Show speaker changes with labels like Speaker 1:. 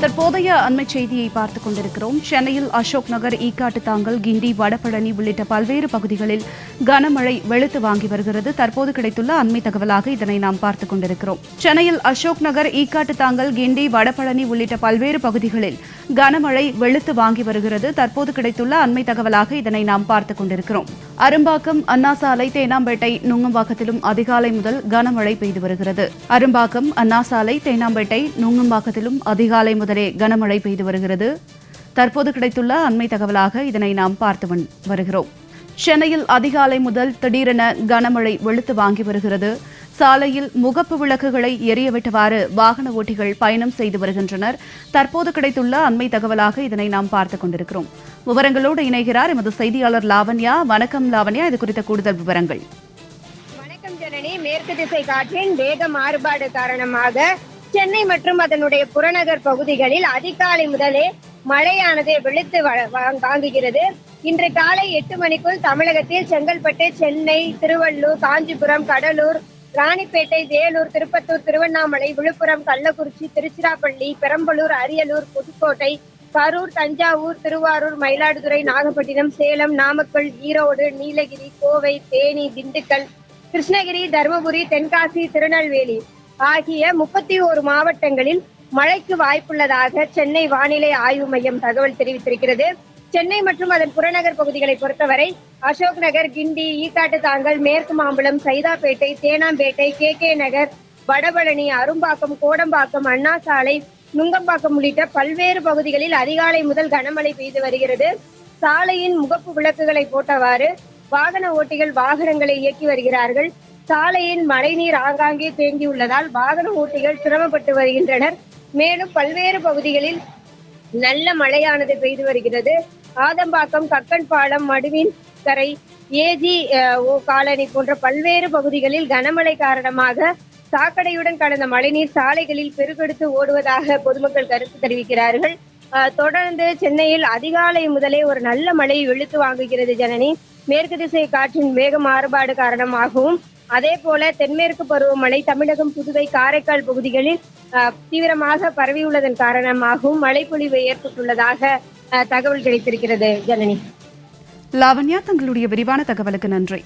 Speaker 1: தற்போதைய அண்மை செய்தியை பார்த்துக் கொண்டிருக்கிறோம். சென்னையில் அசோக் நகர் ஈக்காட்டு தாங்கல் கிண்டி வடபழனி உள்ளிட்ட பல்வேறு பகுதிகளில் கனமழை வெளுத்து வாங்கி வருகிறது. தற்போது கிடைத்துள்ள அண்மை தகவலாக இதனை நாம் பார்த்துக் கொண்டிருக்கிறோம். சென்னையில் அசோக் நகர் ஈக்காட்டு தாங்கல் கிண்டி வடபழனி உள்ளிட்ட பல்வேறு பகுதிகளில் கனமழை வெளுத்து வாங்கி வருகிறது. தற்போது கிடைத்துள்ள அண்மை தகவலாக இதனை நாம் பார்த்துக் கொண்டிருக்கிறோம். அரும்பாக்கம் அண்ணா சாலை தேனாம்பேட்டை நுங்கம்பாக்கத்திலும் அதிகாலை முதல் கனமழை பெய்து வருகிறது. அரும்பாக்கம் அண்ணா சாலை தேனாம்பேட்டை நுங்கம்பாக்கத்திலும் அதிகாலை முதலே கனமழை பெய்து வருகிறது. தற்போது கிடைத்துள்ள அண்மை தகவலாக இதனை நாம் பார்த்து வருகிறோம். சென்னையில் அதிகாலை முதல் திடீரென கனமழை வெளுத்து வாங்கி வருகிறது. சாலையில் முகப்பு விளக்குகளை எரியவிட்டவாறு வாகன ஓட்டிகள் பயணம் செய்து வருகின்றனர். தற்போது கிடைத்துள்ள அண்மை தகவலாக இதனை நாம் பார்த்துக் கொண்டிருக்கிறோம். விவரங்களோடு இணைகிறார் எமது செய்தியாளர் லாவண்யா. வணக்கம் லாவண்யா. இது குறித்த கூடுதல் விவரங்கள்.
Speaker 2: வணக்கம் ஜனனி. மேற்கு திசை காற்றின் வேக மாறுபாடு காரணமாக சென்னை மற்றும் அதனுடைய புறநகர் பகுதிகளில் அதிகாலை முதலே மழையானது வெளுத்து வ- வாங்குகிறது. இன்று காலை எட்டு மணிக்குள் தமிழகத்தில் செங்கல்பட்டு சென்னை திருவள்ளூர் காஞ்சிபுரம் கடலூர் ராணிப்பேட்டை வேலூர் திருப்பத்தூர் திருவண்ணாமலை விழுப்புரம் கள்ளக்குறிச்சி திருச்சிராப்பள்ளி பெரம்பலூர் அரியலூர் புதுக்கோட்டை கரூர் தஞ்சாவூர் திருவாரூர் மயிலாடுதுறை நாகப்பட்டினம் சேலம் நாமக்கல் ஈரோடு நீலகிரி கோவை தேனி திண்டுக்கல் கிருஷ்ணகிரி தருமபுரி தென்காசி திருநெல்வேலி ஆகிய முப்பத்தி ஓரு மாவட்டங்களில் மழைக்கு வாய்ப்புள்ளதாக சென்னை வானிலை ஆய்வு மையம் தகவல் தெரிவித்திருக்கிறது. சென்னை மற்றும் அதன் புறநகர் பகுதிகளை பொறுத்தவரை அசோக் நகர் கிண்டி ஈக்காட்டு தாங்கல் மேற்கு மாம்பலம் சைதாப்பேட்டை தேனாம்பேட்டை கே கே நகர் வடபழனி அரும்பாக்கம் கோடம்பாக்கம் அண்ணா சாலை நுங்கம்பாக்கம் உள்ளிட்ட பல்வேறு பகுதிகளில் அதிகாலை முதல் கனமழை பெய்து வருகிறது. சாலையின் முகப்பு விளக்குகளை போட்டவாறு வாகன ஓட்டிகள் வாகனங்களை இயக்கி வருகிறார்கள். சாலையின் மழைநீர் ஆங்காங்கே தேங்கியுள்ளதால் வாகன ஓட்டிகள் சிரமப்பட்டு வருகின்றனர். மேலும் பல்வேறு பகுதிகளில் நல்ல மழையானது பெய்து வருகிறது. ஆதம்பாக்கம் கக்கன் பாலம் மடுவின் கரை ஏஜி ஓ காலனி போன்ற பல்வேறு பகுதிகளில் கனமழை காரணமாக சாக்கடையுடன் கடந்த மழைநீர் சாலைகளில் பெருக்கெடுத்து ஓடுவதாக பொதுமக்கள் கருத்து தெரிவிக்கிறார்கள். தொடர்ந்து சென்னையில் அதிகாலை முதலே ஒரு நல்ல மழை வெளுத்து வாங்குகிறது ஜனனி. மேற்கு திசை காற்றின் வேக மாறுபாடு காரணமாகவும் அதே போல தென்மேற்கு பருவமழை தமிழகம் புதுவை காரைக்கால் பகுதிகளில் தீவிரமாக பரவியுள்ளதன் காரணமாகவும் மழைப்பொழிவு ஏற்பட்டுள்ளதாக அஹ், தகவல் கிடைத்திருக்கிறது. ஜனனி.
Speaker 1: லாவண்யா தங்களுடைய விரிவான தகவலுக்கு நன்றி.